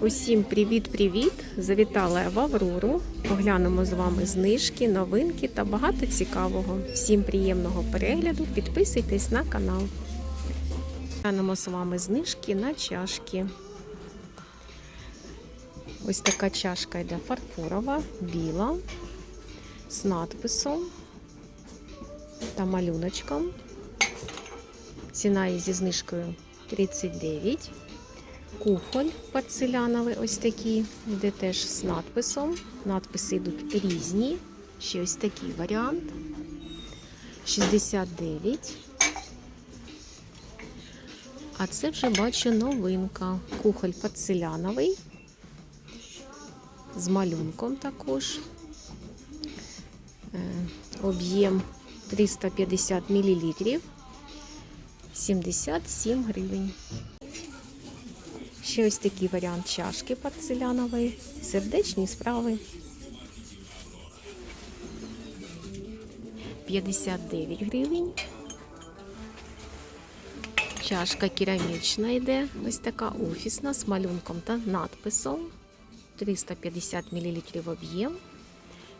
Усім привіт-привіт! Завітала я в Аврору. Поглянемо з вами знижки, новинки та багато цікавого. Всім приємного перегляду. Підписуйтесь на канал. Глянемо з вами знижки на чашки. Ось така чашка йде фарфорова, біла, з надписом та малюночком. Ціна її зі знижкою 39. Кухоль порцеляновий, ось такий, йде теж з надписом. Надписи йдуть різні. Ще ось такий варіант. 69. А це вже бачу новинка. Кухоль порцеляновий. З малюнком також. Е, Об'єм 350 мл. 77 гривень. Ще ось такий варіант чашки порцелянової, сердечні справи. 59 гривень. Чашка керамічна йде, ось така офісна з малюнком та надписом. 350 мл об'єм.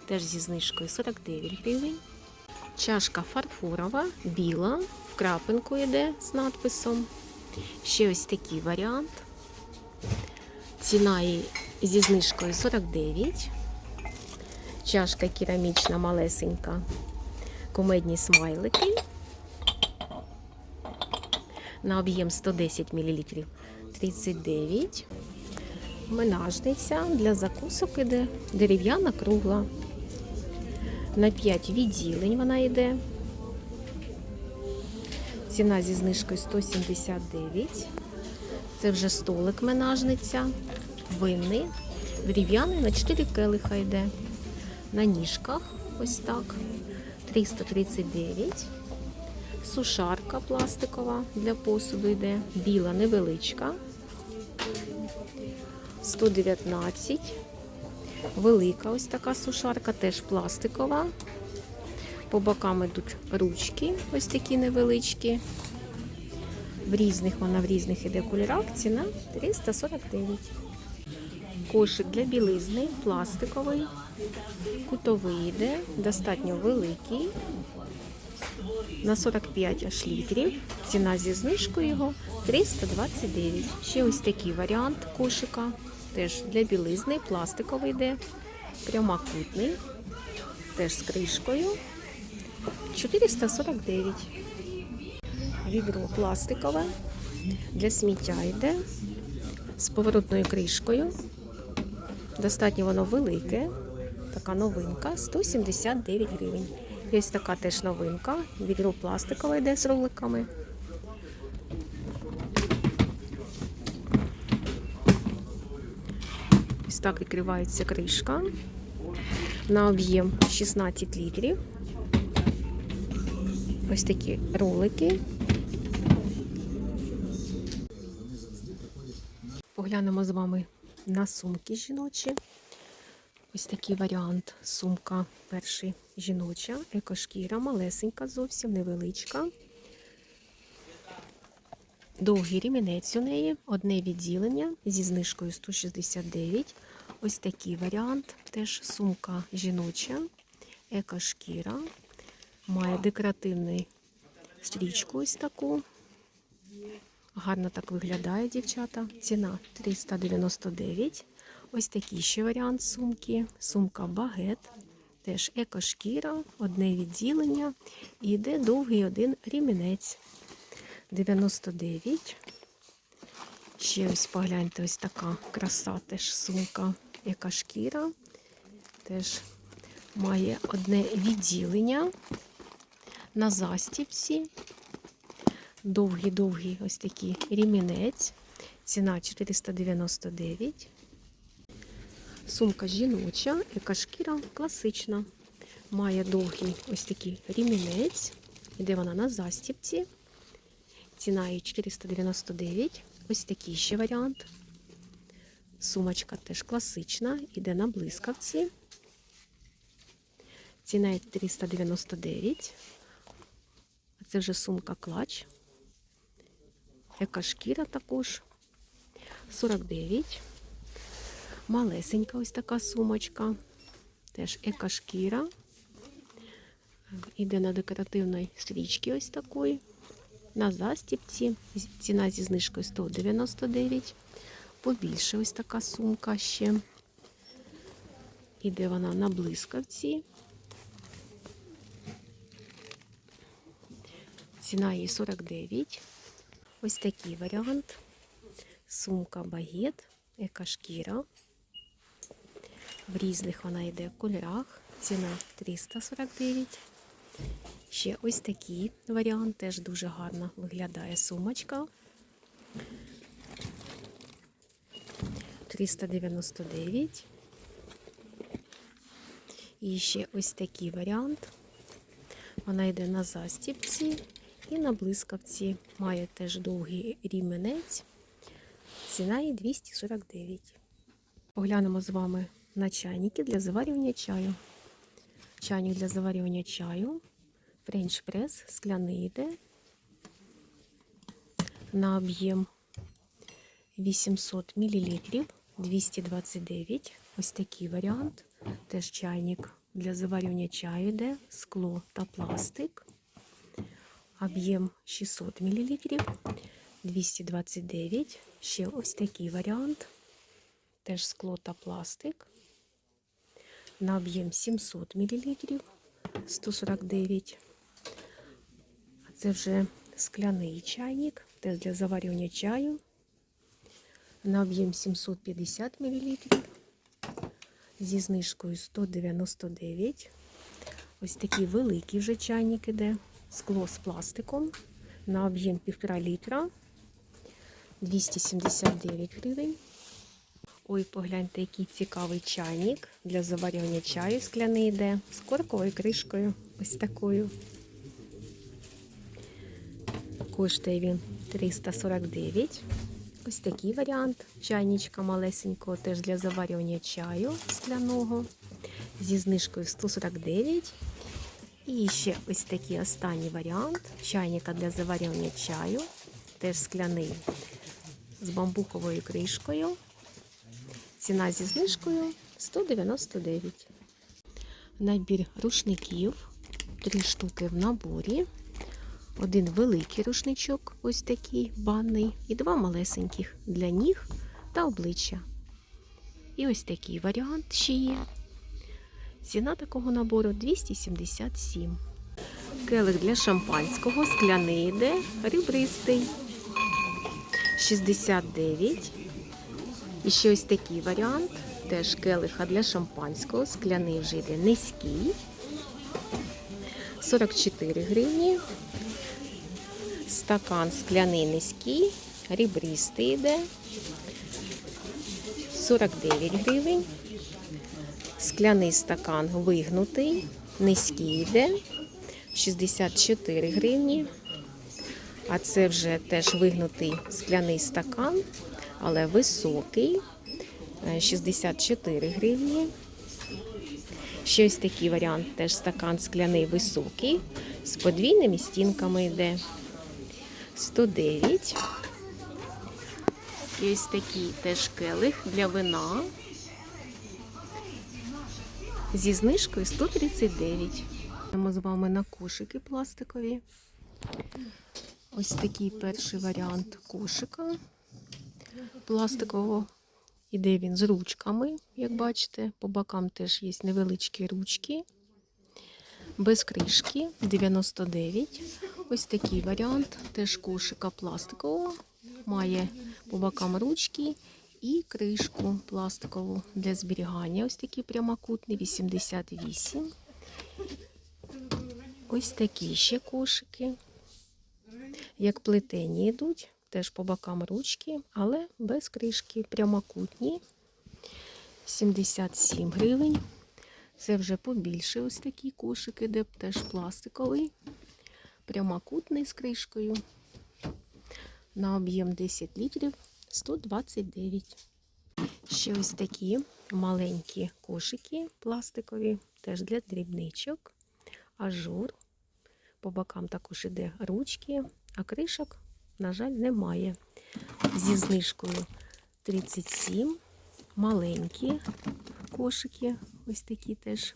Теж зі знижкою 49 гривень. Чашка фарфорова, біла, в крапинку йде з надписом. Ще ось такий варіант. Ціна її зі знижкою 49. Чашка керамічна малесенька. Кумедні смайлики. На об'єм 110 мл 39. Менажниця для закусок іде дерев'яна кругла. На 5 відділень вона йде. Ціна зі знижкою 179. Це вже столик менажниця, винний, дерев'яний на 4 келиха йде. На ніжках ось так. 339. Сушарка пластикова для посуду йде. Біла невеличка. 119. Велика ось така сушарка, теж пластикова. По бокам йдуть ручки, ось такі невеличкі. В різних вона в різних іде кольорах. Ціна 349. Кошик для білизни, пластиковий, кутовий йде, достатньо великий. На 45 аж літрів. Ціна зі знижкою його 329. Ще ось такий варіант кошика. Теж для білизни, пластиковий йде, прямокутний, теж з кришкою. 449. Відро пластикове. Для сміття йде з поворотною кришкою. Достатньо воно велике. Така новинка 179 гривень. Є така теж новинка. Відро пластикове йде з роликами. Ось так відкривається кришка. На об'єм 16 літрів. Ось такі ролики. Поглянемо з вами на сумки жіночі. Ось такий варіант. Сумка перший жіноча, екошкіра, малесенька, зовсім невеличка. Довгий рімінець у неї, одне відділення зі знижкою 169. Ось такий варіант. Теж сумка жіноча, екошкіра. Має декоративну стрічку ось таку. Гарно так виглядає, дівчата. Ціна 399. Ось такий ще варіант сумки. Сумка багет. Теж екошкіра, одне відділення. І йде довгий один рімінець. 99. Ще ось погляньте, ось така краса теж сумка, яка шкіра. Теж має одне відділення на застіпці. Довгий-довгий ось такий рімінець. Ціна 499. Сумка жіноча, яка шкіра класична. Має довгий ось такий рімінець. Іде вона на застіпці. Ціна її 499. Ось такий ще варіант. Сумочка теж класична, іде на блискавці. Ціна її 399. А це вже сумка клач. Яка шкіра також. 49. Малесенька ось така сумочка. Теж екошкіра. Іде на декоративній стрічці ось такої. На застіпці. Ціна зі знижкою 199. Побільше ось така сумка ще. Іде вона на блискавці. Ціна її 49. Ось такий варіант. Сумка багет, екошкіра. В різних вона йде кольорах. Ціна 349. Ще ось такий варіант, теж дуже гарно виглядає сумочка. 399. І ще ось такий варіант. Вона йде на застіпці і на блискавці. Має теж довгий ріменець. Ціна її 249. Поглянемо з вами на чайники для заварювання чаю. Чайник для заварювання чаю. Френч прес, скляний йде. На об'єм 800 мл 229. Ось такий варіант. Теж чайник для заварювання чаю йде, скло та пластик. Об'єм 600 мл 229. Ще ось такий варіант. Теж скло та пластик. На об'єм 700 мл 149. А це вже скляний чайник, теж для заварювання чаю. На об'єм 750 мл. Зі знижкою 199. Ось такий великий вже чайник іде. Скло з пластиком. На об'єм 1,5 літра. 279 гривень. Ой, погляньте, який цікавий чайник для заварювання чаю скляний йде з корковою кришкою. Ось такою. Коштує він 349. Ось такий варіант. Чайничка малесенького теж для заварювання чаю скляного. Зі знижкою 149. І ще ось такий останній варіант. Чайника для заварювання чаю. Теж скляний з бамбуковою кришкою. Ціна зі знижкою 199. Набір рушників. Три штуки в наборі. Один великий рушничок, ось такий банний, і два малесеньких для ніг та обличчя. І ось такий варіант ще є. Ціна такого набору 277. Келих для шампанського, скляний йде, ребристий 69. І ще ось такий варіант. Теж келиха для шампанського, скляний вже йде низький. 44 гривні. Стакан скляний низький, ребристий йде. 49 гривень. Скляний стакан вигнутий, низький йде. 64 гривні. А це вже теж вигнутий скляний стакан, але високий. е, 64 гривні. Ще ось такий варіант, теж стакан скляний високий, з подвійними стінками йде. 109. І ось такий теж келих для вина. Зі знижкою 139. Йдемо з вами на кошики пластикові. Ось такий перший варіант кошика пластикового. Іде він з ручками, як бачите. По бокам теж є невеличкі ручки. Без кришки 99. Ось такий варіант. Теж кошика пластикового. Має по бокам ручки і кришку пластикову для зберігання. Ось такі прямокутні 88. Ось такі ще кошики. Як плетені йдуть, теж по бокам ручки, але без кришки прямокутні. 77 гривень. Це вже побільше ось такі кошики, де теж пластиковий, прямокутний з кришкою. На об'єм 10 літрів 129. Ще ось такі маленькі кошики пластикові, теж для дрібничок, ажур. По бокам також іде ручки, а кришок, на жаль, немає. Зі знижкою 37. маленькі кошики, ось такі теж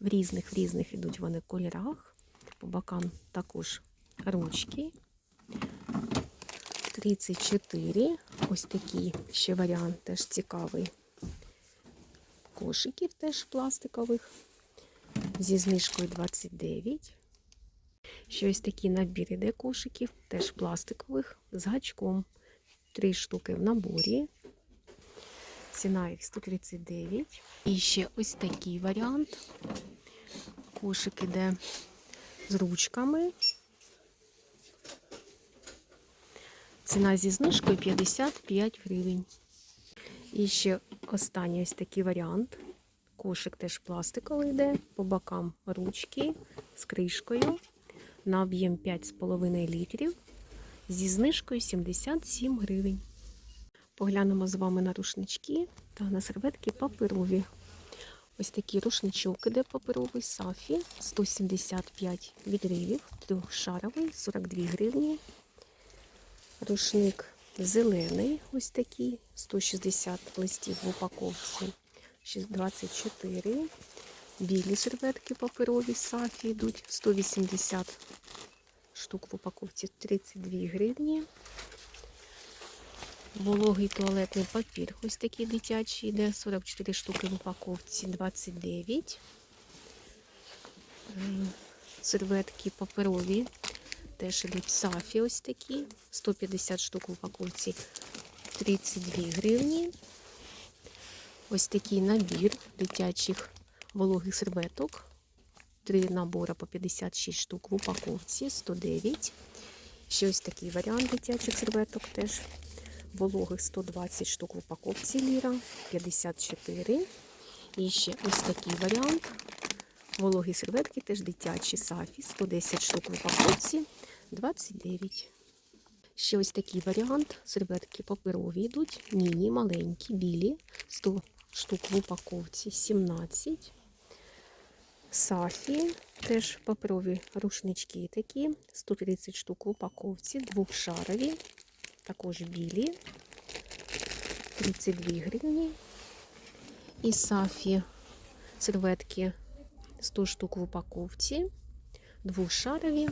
в різних в різних ідуть вони кольорах. По бокам також ручки. 34. Ось такий ще варіант теж цікавий. Кошиків теж пластикових. Зі знижкою 29. Ще ось такий набір іде кошиків, теж пластикових, з гачком. Три штуки в наборі. Ціна їх 139. І ще ось такий варіант. Кошик іде з ручками. Ціна зі знижкою 55 гривень. І ще останній ось такий варіант. Кошик теж пластиковий йде, по бокам ручки з кришкою на об'єм 5,5 літрів зі знижкою 77 гривень. Поглянемо з вами на рушнички та на серветки паперові. Ось такий рушничок іде паперовий Сафі 175 відривів, трьохшаровий 42 гривні. Рушник зелений, ось такий, 160 листів в упаковці, 24. Білі серветки паперові Сафі йдуть 180 штук в упаковці 32 гривні. Вологий туалетний папір. Ось такий дитячий йде 44 штуки в упаковці 29. Серветки паперові. Теж ідуть сафі ось такі. 150 штук в упаковці 32 гривні. Ось такий набір дитячих вологих серветок. Три набори по 56 штук в упаковці 109. Ще ось такий варіант дитячих серветок теж. Вологих 120 штук в упаковці ліра 54. І ще ось такий варіант. Вологі серветки теж дитячі сафі 110 штук в упаковці 29. Ще ось такий варіант. Серветки паперові йдуть, міні, маленькі, білі, 100 штук в упаковці. 17. Сафі, теж паперові рушнички такі, 130 штук в упаковці, двохшарові, також білі, 32 гривні. І сафі. Серветки 100 штук в упаковці, двохшарові,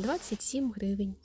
27 гривень.